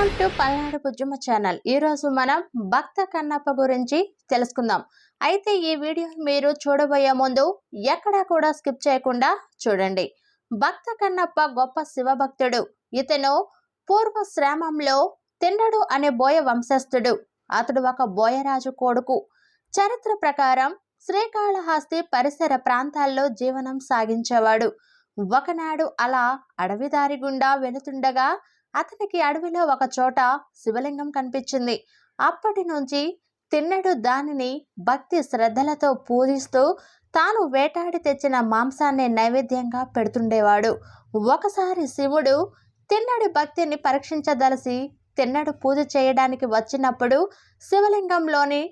Welcome to Palnadu Bujjuma channel. ఈ రోజు మనం భక్త కన్నప్ప గురించి తెలుసుకుందాం. అయితే ఈ వీడియో మీరు చూడబోయే ముందు ఎక్కడా కూడా స్కిప్ చేయకుండా చూడండి. భక్త కన్నప్ప గొప్ప శివభక్తుడు. ఇతను పూర్వ శ్రామంలో తిండడు అనే బోయ వంశస్థుడు. అతడు ఒక బోయరాజు కొడుకు. చరిత్ర ప్రకారం శ్రీకాళహస్తి పరిసర ప్రాంతాల్లో జీవనం సాగించేవాడు. ఒకనాడు అలా అడవిదారి గుండా వెళుతుండగా అతనికి అడవిలో ఒక చోట శివలింగం కనిపించింది. అప్పటి నుంచి తిన్నడు దానిని భక్తి శ్రద్ధలతో పూజిస్తూ తాను వేటాడి తెచ్చిన మాంసాన్ని నైవేద్యంగా పెడుతుండేవాడు. ఒకసారి శివుడు తిన్నడి భక్తిని పరీక్షించదలసి తిన్నడు పూజ చేయడానికి వచ్చినప్పుడు శివలింగంలోని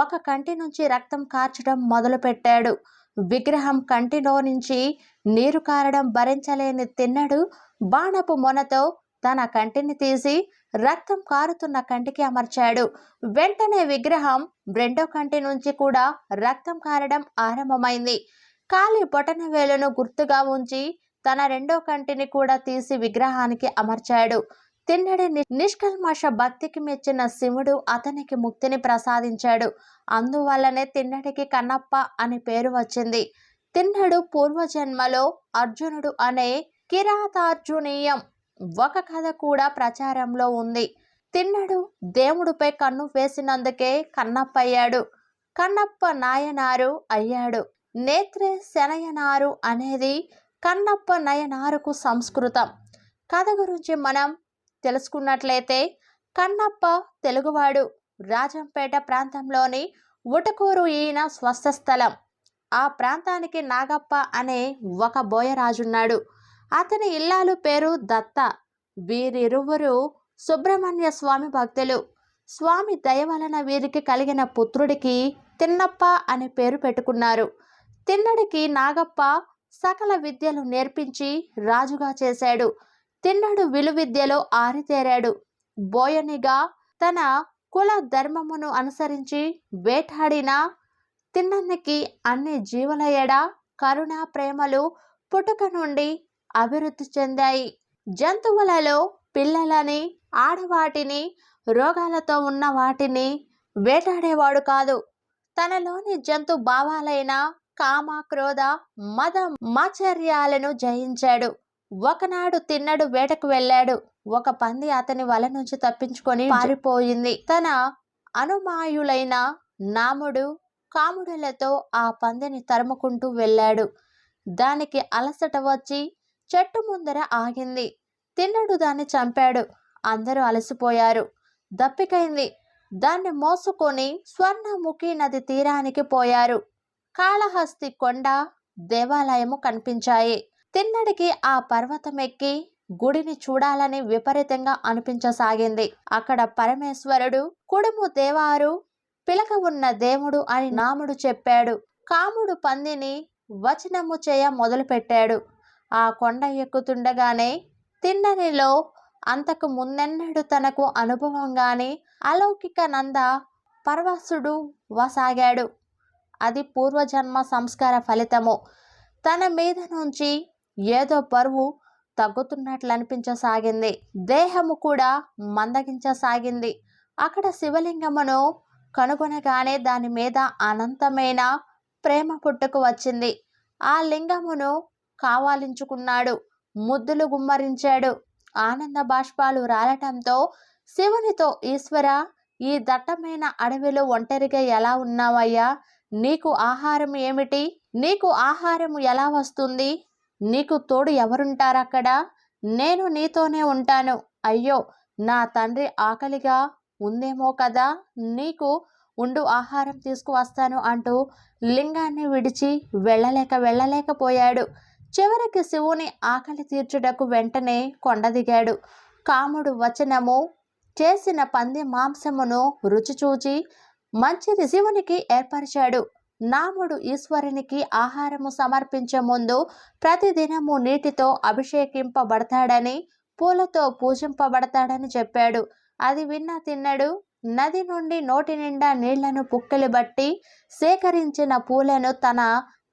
ఒక కంటి నుంచి రక్తం కార్చడం మొదలుపెట్టాడు. విగ్రహం కంటిలో నుంచి నీరు కారడం భరించలేని తిన్నడు బాణపు మొనతో తన కంటిని తీసి రక్తం కారుతున్న కంటికి అమర్చాడు. వెంటనే విగ్రహం రెండో కంటి నుంచి కూడా రక్తం కారడం ఆరంభమైంది. కాలి బొటన వేలను గుర్తుగా ఉంచి తన రెండో కంటిని కూడా తీసి విగ్రహానికి అమర్చాడు. తిన్నడి నిష్కల్మష భక్తికి మెచ్చిన శివుడు అతనికి ముక్తిని ప్రసాదించాడు. అందువల్లనే తిన్నడికి కన్నప్ప అని పేరు వచ్చింది. తిన్నడు పూర్వజన్మలో అర్జునుడు అనే కిరాతార్జునీయం ఒక కథ కూడా ప్రచారంలో ఉంది. తిన్నడు దేవుడిపై కన్ను వేసినందుకే కన్నప్ప అయ్యాడు కన్నప్ప నాయనారు అయ్యాడు. నేత్రే శనయనారు అనేది కన్నప్ప నయనారుకు సంస్కృతం. కథ గురించి మనం తెలుసుకున్నట్లయితే కన్నప్ప తెలుగువాడు. రాజంపేట ప్రాంతంలోని ఉటకూరు ఈయన స్వస్థ స్థలం ఆ ప్రాంతానికి నాగప్ప అనే ఒక బోయరాజున్నాడు. అతని ఇల్లాలు పేరు దత్త. వీరిరువురు సుబ్రహ్మణ్య స్వామి భక్తులు. స్వామి దయ వలన వీరికి కలిగిన పుత్రుడికి తిన్నప్ప అనే పేరు పెట్టుకున్నారు. తిన్నడికి నాగప్ప సకల విద్యలు నేర్పించి రాజుగా చేశాడు. తిన్నడు విలువిద్యలో ఆరితేరాడు. బోయనిగా తన కుల ధర్మమును అనుసరించి వేటాడిన తిన్నకి అన్ని జీవుల ఎడ కరుణ ప్రేమలు పుట్టుక నుండి అభివృద్ధి చెందాయి. జంతువులలో పిల్లలని ఆడవాటిని రోగాలతో ఉన్న వాటిని వేటాడేవాడు కాదు. తనలోని జంతు భావాలైన కామ క్రోధ మద మాచర్యాలను జయించాడు. ఒకనాడు తిన్నడు వేటకు వెళ్ళాడు. ఒక పంది అతని వల నుంచి తప్పించుకొని పారిపోయింది. తన అనుమాయులైన నాముడు కాముడులతో ఆ పందిని తరుముకుంటూ వెళ్ళాడు. దానికి అలసట వచ్చి చెట్టు ముందర ఆగింది. తిన్నడు దాన్ని చంపాడు. అందరూ అలసిపోయారు. దప్పికైంది. దాన్ని మోసుకొని స్వర్ణముఖి నది తీరానికి పోయారు. కాళహస్తి కొండ దేవాలయము కనిపించాయి. తిన్నడికి ఆ పర్వతం ఎక్కి గుడిని చూడాలని విపరీతంగా అనిపించసాగింది. అక్కడ పరమేశ్వరుడు కుడుము దేవారు పిలక ఉన్న దేవుడు అని నాముడు చెప్పాడు. కాముడు పందిని వచనము చేయ మొదలుపెట్టాడు. ఆ కొండ ఎక్కుతుండగానే తిన్ననిలో అంతకు ముందెన్నడు తనకు అనుభవంగానే అలౌకిక నంద పరవశుడు వసాగాడు. అది పూర్వజన్మ సంస్కార ఫలితము. తన మీద నుంచి ఏదో బరువు తగ్గుతున్నట్లు అనిపించసాగింది దేహము కూడా మందగించసాగింది. అక్కడ శివలింగమును కనుగొనగానే దాని మీద అనంతమైన ప్రేమ పుట్టుకు వచ్చింది. ఆ లింగమును కావాలించుకున్నాడు. ముద్దులు గుమ్మరించాడు. ఆనంద బాష్పాలు రాలటంతో శివునితో ఈశ్వర ఈ దట్టమైన అడవిలో ఒంటరిగా ఎలా ఉన్నావయ్యా? నీకు ఆహారం ఏమిటి? నీకు ఆహారం ఎలా వస్తుంది? నీకు తోడు ఎవరుంటారక్కడ? నేను నీతోనే ఉంటాను. అయ్యో నా తండ్రి ఆకలిగా ఉందేమో కదా? నీకు ఉండు ఆహారం తీసుకువస్తాను అంటూ లింగాన్ని విడిచి వెళ్ళలేక వెళ్ళలేకపోయాడు. చివరికి శివుని ఆకలి తీర్చుటకు వెంటనే కొండ దిగాడు. కాముడు వచనము చేసిన పంది మాంసమును రుచి చూచి మంచిది శివునికి ఏర్పరిచాడు. నాముడు ఈశ్వరునికి ఆహారము సమర్పించే ముందు ప్రతిదినము నీటితో అభిషేకింపబడతాడని పూలతో పూజింపబడతాడని చెప్పాడు. అది విన్న తిన్నడు. నది నుండి నోటి నిండా నీళ్ళను పుక్కిలి బట్టి సేకరించిన పూలను తన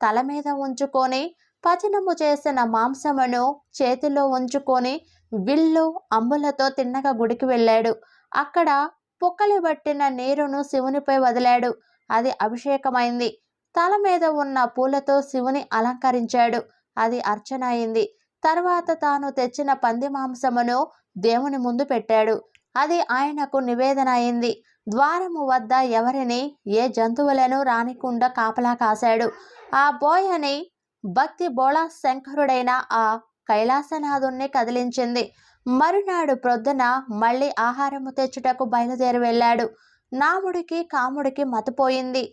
తల మీద ఉంచుకొని పచనము చేసిన మాంసమును చేతిలో ఉంచుకొని విల్లు అంబులతో తిన్నగా గుడికి వెళ్ళాడు. అక్కడ పొక్కలి పట్టిన నీరును శివునిపై వదిలాడు. అది అభిషేకమైంది. తల మీద ఉన్న పూలతో శివుని అలంకరించాడు. అది అర్చన అయింది. తర్వాత తాను తెచ్చిన పంది మాంసమును దేవుని ముందు పెట్టాడు. అది ఆయనకు నివేదన అయింది. ద్వారము వద్ద ఎవరిని ఏ జంతువులను రానికుండా కాపలా కాశాడు. ఆ బోయని భక్తి బోళా శంకరుడైన ఆ కైలాసనాథుణ్ణి కదిలించింది. మరునాడు ప్రొద్దున మళ్ళీ ఆహారము తెచ్చుటకు బయలుదేరి వెళ్ళాడు. నాముడికి కాముడికి మతిపోయింది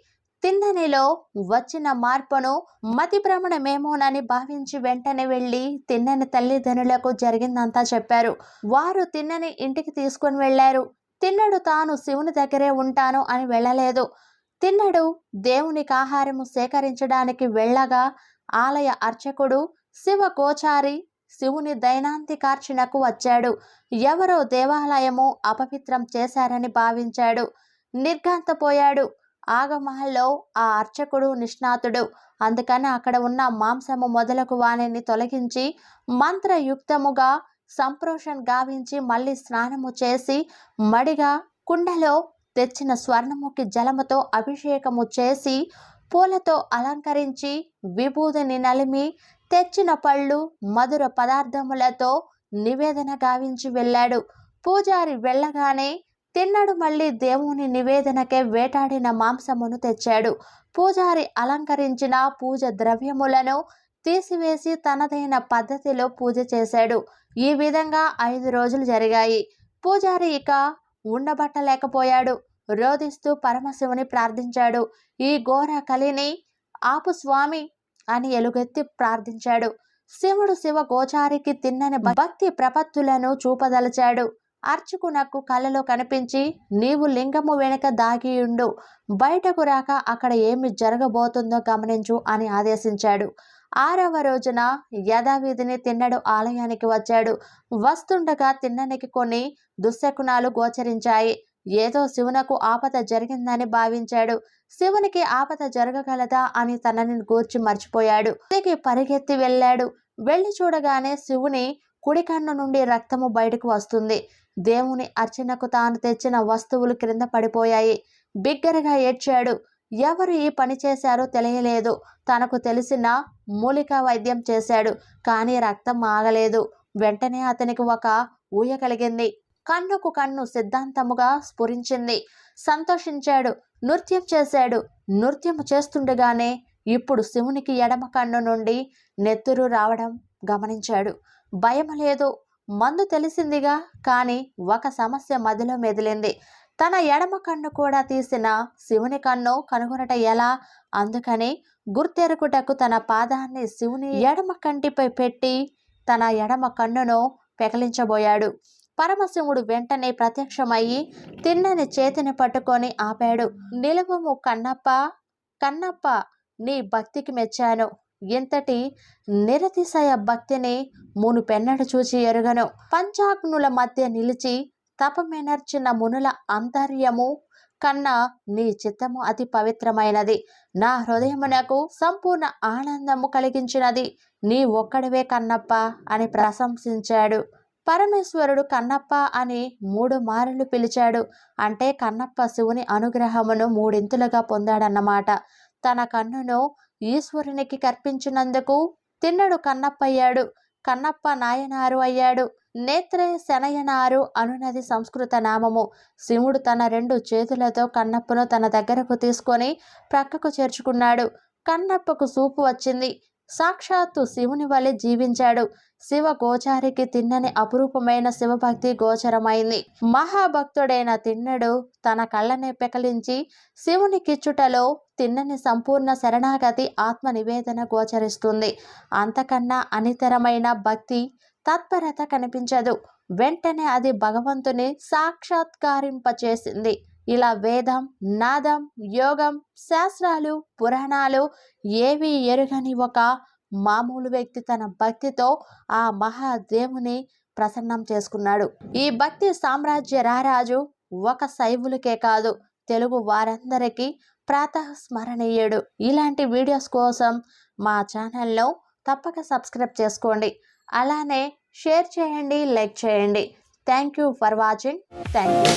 తిన్ననిలో వచ్చిన మార్పును మతి భ్రమణమేమోనని భావించి వెంటనే వెళ్ళి తిన్నని తల్లిదండ్రులకు జరిగిందంతా చెప్పారు. వారు తిన్నని ఇంటికి తీసుకుని వెళ్ళారు. తిన్నడు తాను శివుని దగ్గరే ఉంటాను అని వెళ్ళలేదు. తిన్నడు దేవునికి ఆహారము సేకరించడానికి వెళ్ళగా ఆలయ అర్చకుడు శివ గోచారి శివుని దైనాంతికార్చనకు వచ్చాడు. ఎవరో దేవాలయము అపవిత్రం చేశారని భావించాడు. నిర్ఘాంతపోయాడు. ఆగమహల్లో ఆ అర్చకుడు నిష్ణాతుడు. అందుకని అక్కడ ఉన్న మాంసము మొదలకు వాణిని తొలగించి మంత్రయుక్తముగా సంప్రోషణ గావించి మళ్ళీ స్నానము చేసి మడిగా కుండలో తెచ్చిన స్వర్ణముఖి జలముతో అభిషేకము చేసి పూలతో అలంకరించి విభూదిని నలిమి తెచ్చిన పళ్ళు మధుర పదార్థములతో నివేదన గావించి వెళ్ళాడు. పూజారి వెళ్ళగానే తిన్నడు మళ్ళీ దేవుని నివేదనకే వేటాడిన మాంసమును తెచ్చాడు. పూజారి అలంకరించిన పూజ ద్రవ్యములను తీసివేసి తనదైన పద్ధతిలో పూజ చేశాడు. ఈ విధంగా ఐదు రోజులు జరిగాయి. పూజారి ఇక ఉండబట్టలేకపోయాడు. రోధిస్తూ పరమశివుని ప్రార్థించాడు. ఈ ఘోర కలిని ఆపు స్వామి అని ఎలుగెత్తి ప్రార్థించాడు. శివుడు శివ గోచారికి తిన్నని భక్తి ప్రపత్తులను చూపదలచాడు. అర్చకునకు కలలో కనిపించి నీవు లింగము వెనుక దాగియుండు బయటకు రాక అక్కడ ఏమి జరగబోతుందో గమనించు అని ఆదేశించాడు. ఆరవ రోజున యథావిధిని తిన్నడు ఆలయానికి వచ్చాడు. వస్తుండగా తిన్ననికి కొన్ని దుశ్శకునాలు గోచరించాయి. ఏదో శివునకు ఆపద జరిగిందని భావించాడు. శివునికి ఆపద జరగగలదా అని తనని గూర్చి మర్చిపోయాడు. తిరిగి పరిగెత్తి వెళ్ళాడు. వెళ్ళి చూడగానే శివుని కుడికన్ను నుండి రక్తము బయటకు వస్తుంది. దేవుని అర్చనకు తాను తెచ్చిన వస్తువులు క్రింద పడిపోయాయి. బిగ్గరగా ఏడ్చాడు. ఎవరు ఈ పని చేశారో తెలియలేదు. తనకు తెలిసిన మూలిక వైద్యం చేశాడు. కానీ రక్తం ఆగలేదు. వెంటనే అతనికి ఒక ఊయ కలిగింది. కన్నుకు కన్ను సిద్ధాంతముగా స్ఫురించింది. సంతోషించాడు నృత్యం చేశాడు. నృత్యం చేస్తుండగానే ఇప్పుడు శివునికి ఎడమ కన్ను నుండి నెత్తురు రావడం గమనించాడు. భయం లేదు. మందు తెలిసిందిగా కానీ ఒక సమస్య మదిలో మెదిలింది. తన ఎడమ కన్ను కూడా తీసిన శివుని కన్ను కనుగొనట ఎలా? అందుకని గుర్తెరుకుటకు తన పాదాన్ని శివుని ఎడమ కంటిపై పెట్టి తన ఎడమ కన్నును పెకలించబోయాడు. పరమశివుడు వెంటనే ప్రత్యక్షమయ్యి తిన్నని చేతిని పట్టుకొని ఆపాడు. నిలువము కన్నప్ప కన్నప్ప నీ భక్తికి మెచ్చాను. ఇంతటి నిరతిశయ భక్తిని మునుపెన్నడు చూచి ఎరుగను. పంచాగ్నుల మధ్య నిలిచి తపమెనర్చిన మునుల అంతర్యము కన్నా నీ చిత్తము అతి పవిత్రమైనది. నా హృదయమునకు సంపూర్ణ ఆనందము కలిగించినది. నీ ఒక్కడివే కన్నప్ప అని ప్రశంసించాడు. పరమేశ్వరుడు కన్నప్ప అని మూడు మారులు పిలిచాడు. అంటే కన్నప్ప శివుని అనుగ్రహమును మూడింతలుగా పొందాడన్నమాట. తన కన్నును ఈశ్వరునికి కర్పించినందుకు తిన్నడు కన్నప్పయ్యాడు కన్నప్ప నాయనారు అయ్యాడు. నేత్రే శనయనారు అనునది సంస్కృత నామము. శివుడు తన రెండు చేతులతో కన్నప్పను తన దగ్గరకు తీసుకొని ప్రక్కకు చేర్చుకున్నాడు. కన్నప్పకు సూపు వచ్చింది. సాక్షాత్తు శివుని వలె జీవించాడు. శివ గోచారికి తిన్నని అపురూపమైన శివభక్తి గోచరమైంది. మహాభక్తుడైన తిన్నడు తన కళ్ళనే పెకలించి శివుని కిచ్చుటలో తిన్నని సంపూర్ణ శరణాగతి ఆత్మ నివేదన గోచరిస్తుంది. అంతకన్నా అనితరమైన భక్తి తత్పరత కనిపించదు. వెంటనే అది భగవంతుని సాక్షాత్కారింపచేసింది. ఇలా వేదం నాదం యోగం శాస్త్రాలు పురాణాలు ఏవి ఎరుగని ఒక మామూలు వ్యక్తి తన భక్తితో ఆ మహాదేవుని ప్రసన్నం చేసుకున్నాడు. ఈ భక్తి సామ్రాజ్య రారాజు ఒక శైవులకే కాదు తెలుగు వారందరికీ ప్రాతస్మరణీయుడు. ఇలాంటి వీడియోస్ కోసం మా ఛానల్లో తప్పక సబ్స్క్రైబ్ చేసుకోండి. అలానే షేర్ చేయండి లైక్ చేయండి. Thank you for watching. Thank you.